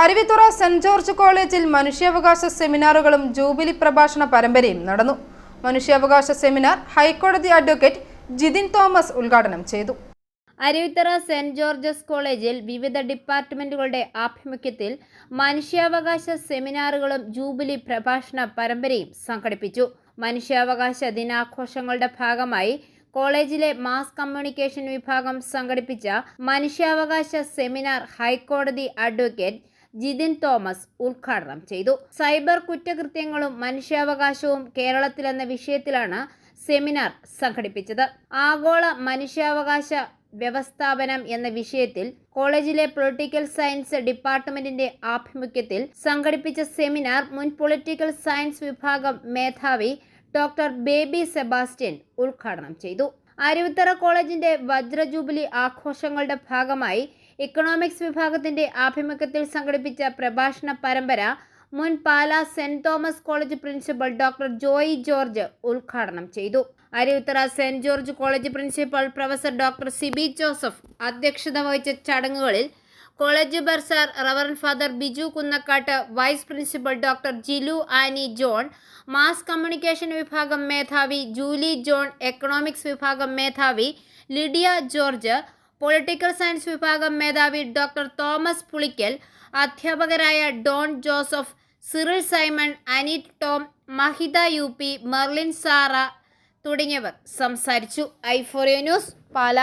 Aruvithura saint George കോളേജിൽ മനുഷ്യാവകാശ സെമിനാറുകളും ജൂബിലി പ്രഭാഷണ പരമ്പരയും നടന്നു. മനുഷ്യാവകാശ സെമിനാർ ഹൈക്കോടതി അഡ്വക്കേറ്റ് ജിതിൻ തോമസ് ഉദ്ഘാടനം ചെയ്തു. അരുവിത്തറ സെന്റ് ജോർജസ് കോളേജിൽ വിവിധ ഡിപ്പാർട്ട്മെന്റുകളുടെ ആഭിമുഖ്യത്തിൽ മനുഷ്യാവകാശ സെമിനാറുകളും ജൂബിലി പ്രഭാഷണ പരമ്പരയും സംഘടിപ്പിച്ചു. മനുഷ്യാവകാശ ദിനാഘോഷങ്ങളുടെ ഭാഗമായി കോളേജിലെ മാസ് കമ്മ്യൂണിക്കേഷൻ വിഭാഗം സംഘടിപ്പിച്ച മനുഷ്യാവകാശ സെമിനാർ ഹൈക്കോടതി അഡ്വക്കേറ്റ് ജിതിൻ തോമസ് ഉദ്ഘാടനം ചെയ്തു. സൈബർ കുറ്റകൃത്യങ്ങളും മനുഷ്യാവകാശവും കേരളത്തിലെന്ന വിഷയത്തിലാണ് സെമിനാർ സംഘടിപ്പിച്ചത്. ആഗോള മനുഷ്യാവകാശ വ്യവസ്ഥാപനം എന്ന വിഷയത്തിൽ കോളേജിലെ പൊളിറ്റിക്കൽ സയൻസ് ഡിപ്പാർട്ട്മെന്റിന്റെ ആഭിമുഖ്യത്തിൽ സംഘടിപ്പിച്ച സെമിനാർ മുൻ പൊളിറ്റിക്കൽ സയൻസ് വിഭാഗം മേധാവി ഡോക്ടർ ബേബി സെബാസ്റ്റ്യൻ ഉദ്ഘാടനം ചെയ്തു. അരുവിത്തറ കോളേജിന്റെ വജ്രജൂബിലി ആഘോഷങ്ങളുടെ ഭാഗമായി ഇക്കണോമിക്സ് വിഭാഗത്തിന്റെ ആഭിമുഖ്യത്തിൽ സംഘടിപ്പിച്ച പ്രഭാഷണ പരമ്പര മുൻ Pala Saint Thomas college principal doctor Joy George ഉദ്ഘാടനം ചെയ്തു. Aruvithura Saint George college principal professor doctor Sibi Joseph അധ്യക്ഷത വഹിച്ച ചടങ്ങുകളിൽ college bursar reverend father Biju Kunnakkattu vice principal doctor Jilu Annie John mass communication വിഭാഗം മേധാവി Julie John economics വിഭാഗം മേധാവി Lydia George political science വിഭാഗം മേധാവി ഡോക്ടർ തോമസ് പുളിക്കൽ അധ്യാപകരായ Don Joseph Cyril Simon Anit Tom Mahitha U P Merlin Sara തുടങ്ങിയവർ സംസാരിച്ചു. ഐഫോറിയ news പാല.